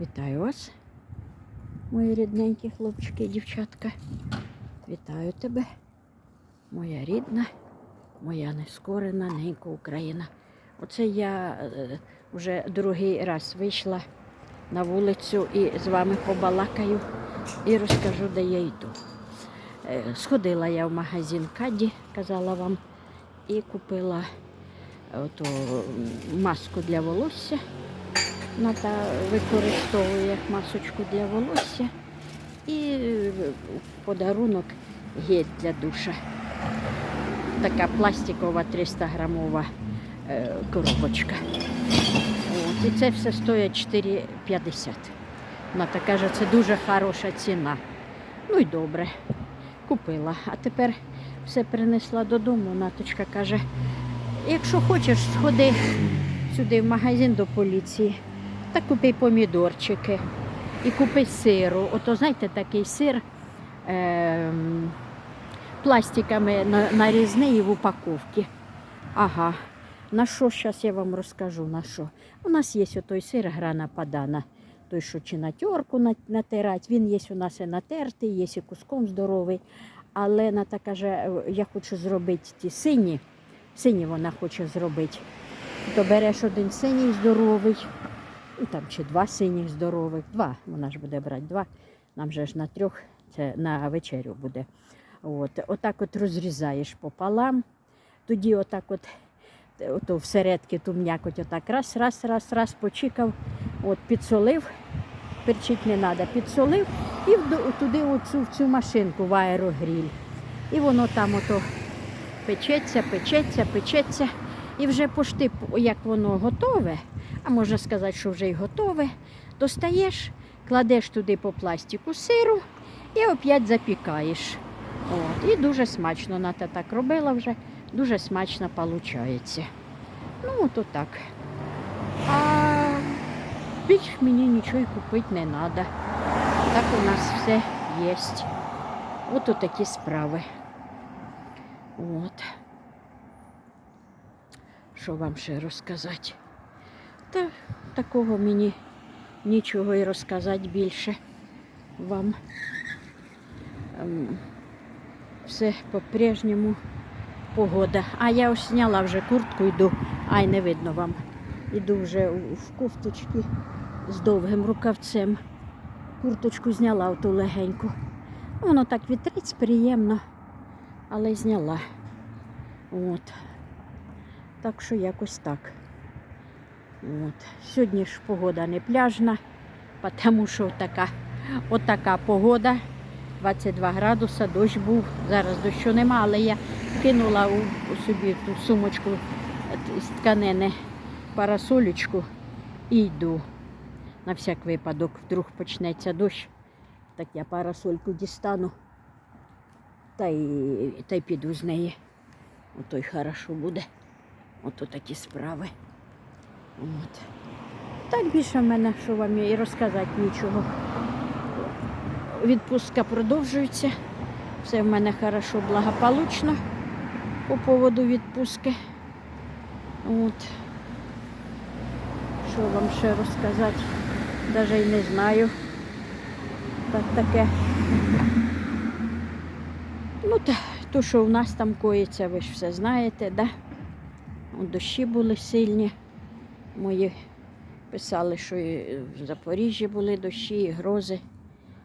Вітаю вас, мої рідненькі хлопчики і дівчатка. Вітаю тебе, моя рідна, моя нескорена ненька Україна. Оце я е, вже другий раз вийшла на вулицю і з вами побалакаю і розкажу, де я йду. Е, Сходила я в магазин Каді, казала вам, і купила оту маску для волосся. Ната використовує масочку для волосся і е, подарунок гель для душа. Така пластикова 300 грамова е, коробочка. От, і це все стоїть 4,50. Ната каже, це дуже хороша ціна. Ну й добре, купила. А тепер все принесла додому. Наточка каже, якщо хочеш, сходи сюди в магазин до поліції та купи помідорчики і купи сиру. Ото знаєте, такий сир ем, пластиками на- нарізний в упаковці. Ага. На що зараз я вам розкажу? На що? У нас є той сир грана падана. Той, що чи на терку на- натирать, він є у нас і натертий, є і куском здоровий. Але Ната каже, «Е, я хочу зробити ті сині. Сині вона хоче зробити. То береш один синій здоровий, і там чи два синіх здорових, два. Вона ж буде брати два. Нам же ж на трьох це на вечерю буде. От, отак от розрізаєш пополам. Тоді отак от, ото всередки ту м'якоть отак раз, раз, раз, раз почикав, от підсолив, перчить не треба, підсолив і туди оцю, в цю машинку в аерогріль. І воно там ото печеться, печеться, печеться. І вже пошти, як воно готове, а можна сказати, що вже й готове, достаєш, кладеш туди по пластику сиру і опять запікаєш. От, і дуже смачно Ната так робила вже, дуже смачно виходить. Ну, то так. А більш мені нічого й купити не треба. Так у нас все є. От такі справи. От. Що вам ще розказати? Та такого мені нічого і розказати більше вам. Ем, Все по-прежньому погода. А я ось зняла вже куртку, йду, ай не видно вам. Іду вже в кофточці з довгим рукавцем. Курточку зняла оту легеньку. Воно так вітрець приємно, але зняла. От. Так що якось так. От. Сьогодні ж погода не пляжна, тому що така, отака погода. 22 градуса, дощ був. Зараз дощу нема, але я кинула у, у собі ту сумочку е, з тканини парасолечку і йду. На всяк випадок, вдруг почнеться дощ, так я парасольку дістану та й, та й піду з неї. Ото й хорошо буде. Ото такі справи. От. Так більше в мене, що вам і розказати нічого. Відпустка продовжується. Все в мене хорошо, благополучно по поводу відпустки. От. Що вам ще розказати? Навіть і не знаю. Так таке. Ну, та, то, що у нас там коїться, ви ж все знаєте, да? Дощі були сильні. Мої писали, що і в Запоріжжі були дощі, і грози,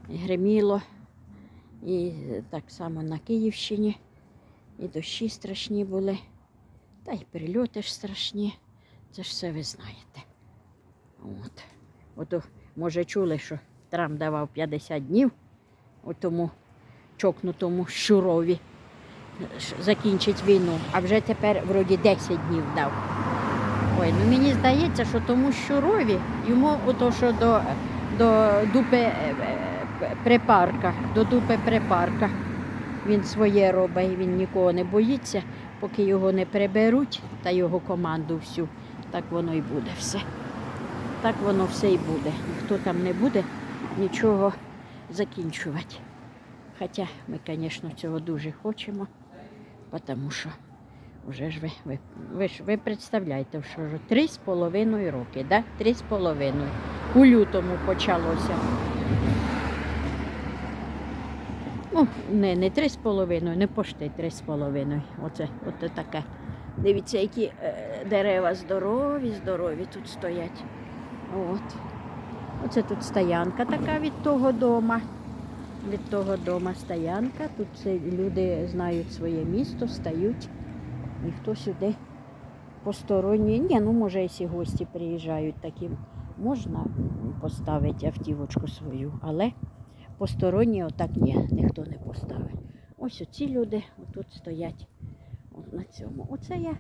і гриміло. І так само на Київщині. І дощі страшні були. Та й прильоти ж страшні. Це ж все ви знаєте. От. Ото, може, чули, що Трамп давав 50 днів тому чокнутому щурові ш- закінчить війну, а вже тепер вроді 10 днів дав. Ой, ну мені здається, що тому щурові йому ото, що до, до дупи е, е, припарка, до дупи припарка. Він своє робить, він нікого не боїться, поки його не приберуть та його команду всю, так воно і буде все. Так воно все і буде. Ніхто там не буде нічого закінчувати. Хоча ми, звісно, цього дуже хочемо, тому що вже ж ви, ви, ви, ж, ви представляєте, що вже три з половиною роки, да? Три з половиною. У лютому почалося. Ну, не, не три з половиною, не пошти три з половиною. Оце, оце таке. Дивіться, які е, дерева здорові, здорові тут стоять. От. Оце тут стоянка така від того дома. Від того дома стоянка. Тут люди знають своє місто, стають. Ніхто сюди посторонній. Ні, ну може, якщо гості приїжджають такі, можна поставити автівочку свою, але посторонні отак ні, ніхто не поставить. Ось оці люди тут стоять от на цьому. Оце я,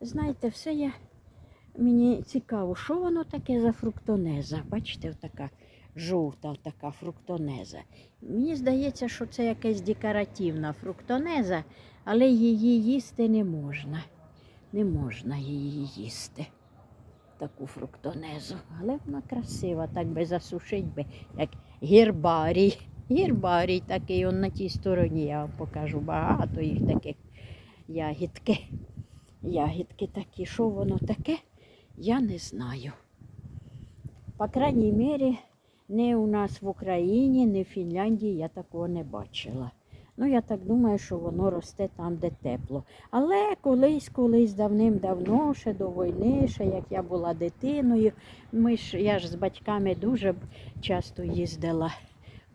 знаєте, все я. Мені цікаво, що воно таке за фруктонеза. Бачите, така жовта така фруктонеза. Мені здається, що це якась декоративна фруктонеза, але її їсти не можна. Не можна її їсти. Таку фруктонезу. Але вона красива, так би засушить би, як гербарій. Гербарій такий, он на тій стороні, я вам покажу багато їх таких ягідки. Ягідки такі, що воно таке, я не знаю. По крайній мірі, не у нас в Україні, не в Фінляндії я такого не бачила. Ну, я так думаю, що воно росте там, де тепло. Але колись, колись давним-давно, ще до війни, ще як я була дитиною, ми ж, я ж з батьками дуже часто їздила.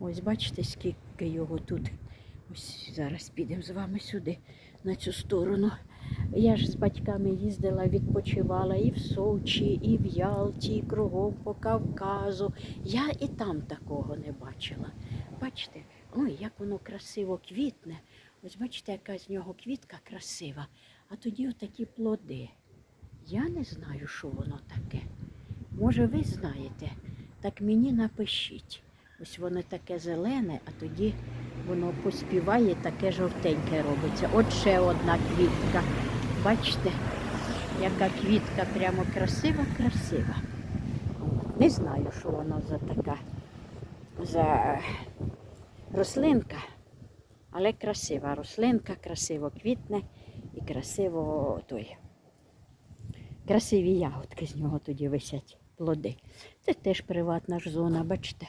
Ось бачите, скільки його тут. Ось зараз підемо з вами сюди, на цю сторону. Я ж з батьками їздила, відпочивала і в Сочі, і в Ялті, і кругом по Кавказу. Я і там такого не бачила. Бачите, ой, як воно красиво квітне. Ось бачите, яка з нього квітка красива. А тоді отакі плоди. Я не знаю, що воно таке. Може, ви знаєте, так мені напишіть. Ось воно таке зелене, а тоді воно поспіває, таке жовтеньке робиться. От ще одна квітка. Бачите, яка квітка прямо красива-красива. Не знаю, що воно за така за рослинка, але красива рослинка, красиво квітне і красиво той. Красиві ягодки з нього тоді висять, плоди. Це теж приватна ж зона, бачите.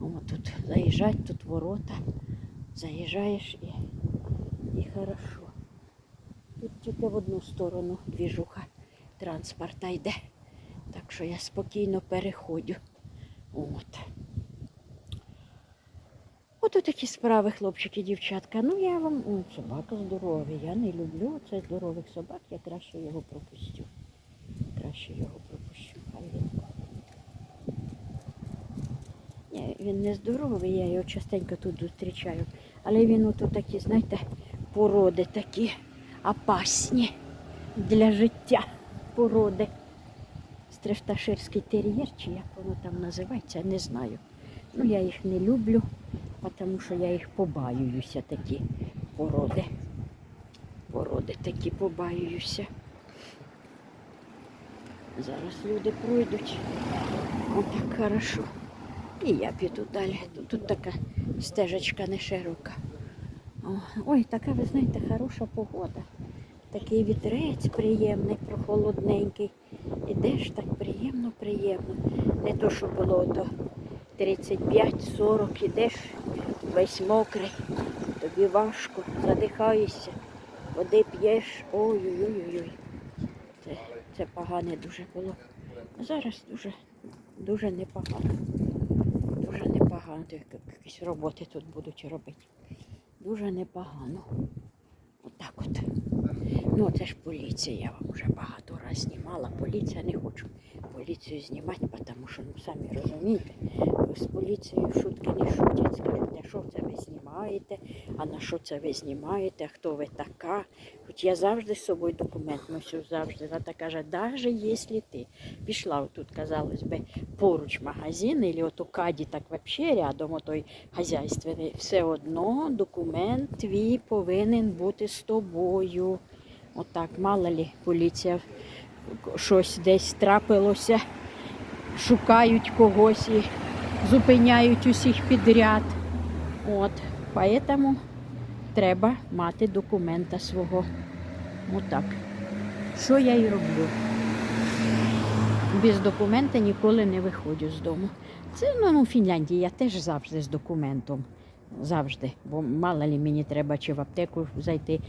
О, тут заїжджать, тут ворота. Заїжджаєш і, і хорошо. Тут тільки в одну сторону двіжуха транспорта йде. Так що я спокійно переходжу. От. Ото такі справи, хлопчики, дівчатка. Ну я вам о, собака здоровий. Я не люблю це здорових собак, я краще його пропустю. Краще його пропущу. Хай він. Він не здоровий, я його частенько тут зустрічаю. Але він ото такі, знаєте, породи такі опасні для життя породи. Стрефташирський тер'єр, чи як воно там називається, не знаю. Ну, я їх не люблю, тому що я їх побаююся, такі породи. Породи такі побаююся. Зараз люди пройдуть. Отак хорошо. І я піду далі. Тут, тут така стежечка не широка. Ой, така, ви знаєте, хороша погода. Такий вітрець приємний, прохолодненький. Ідеш так приємно, приємно. Не то, що було то 35-40, ідеш весь мокрий, тобі важко, задихаєшся, води п'єш, ой-ой-ой. Це, це погане дуже було. Зараз дуже, дуже непогано. Дуже непогано. Якісь роботи тут будуть робити. Дуже непогано. Отак от. Ну, це ж поліція, я вам вже багато разів знімала. Поліція не хочу поліцію знімати, тому що, ну, самі розумієте, з поліцією шутки не шутять. Скажуть, а що це ви знімаєте, а на що це ви знімаєте, хто ви така. Хоч я завжди з собою документ носю, завжди. Вона так каже, навіть якщо ти пішла отут, казалось би, поруч магазин, або от у каді так взагалі рядом, отой хазяйственний, все одно документ твій повинен бути з тобою. Отак, мало лі поліція щось десь трапилося, шукають когось і зупиняють усіх підряд. От, поэтому треба мати документа свого. Отак. Що я й роблю? без документа ніколи не виходжу з дому. Це ну, ну, Фінляндії я теж завжди з документом. Завжди. Бо мало лі мені треба чи в аптеку зайти,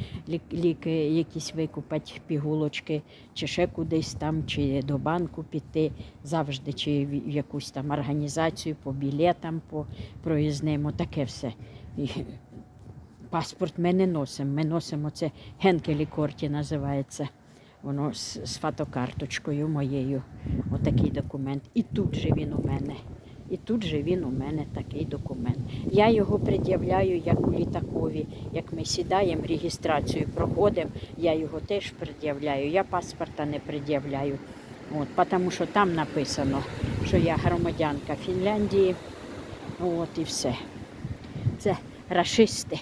ліки якісь викупати, пігулочки, чи ще кудись там, чи до банку піти, завжди, чи в якусь там організацію по білетам, по проїзним, таке все. І паспорт ми не носимо. Ми носимо це Генкелі Корті називається. Воно з, з фотокарточкою моєю. Отакий документ. І тут же він у мене. І тут же він у мене такий документ. Я його пред'являю як у літакові. Як ми сідаємо, реєстрацію проходимо, я його теж пред'являю. Я паспорта не пред'являю. От, тому що там написано, що я громадянка Фінляндії. От і все. Це рашисти.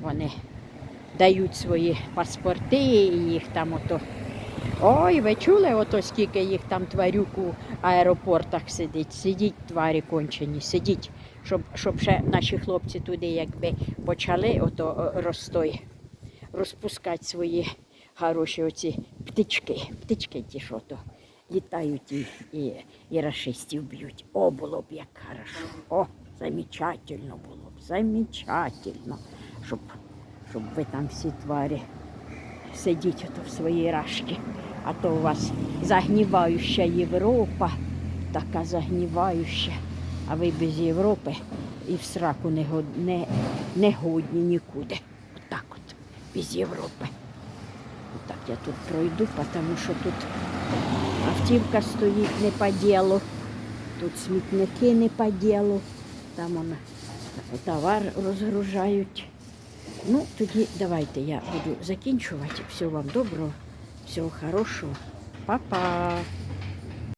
Вони дають свої паспорти і їх там ото. Ой, ви чули, ото скільки їх там тварюк у аеропортах сидить. Сидіть, тварі кончені, сидіть, щоб, щоб ще наші хлопці туди якби почали ото розстой, розпускати свої хороші оці птички. Птички ті, що то літають і, і, і рашистів б'ють. О, було б як хорошо. О, замечательно було б, замечательно, щоб, щоб ви там всі тварі сидіть в своїй рашки. А то у вас загніваюча Європа, така загніваюча, а ви без Європи і в сраку не, не, не годні нікуди. Отак от, без Європи. Отак я тут пройду, тому що тут автівка стоїть не по ділу, тут смітники не по ділу, там вона товар розгружають. Ну, тоді давайте я буду закінчувати. Всього вам доброго, всього хорошого. Па-па!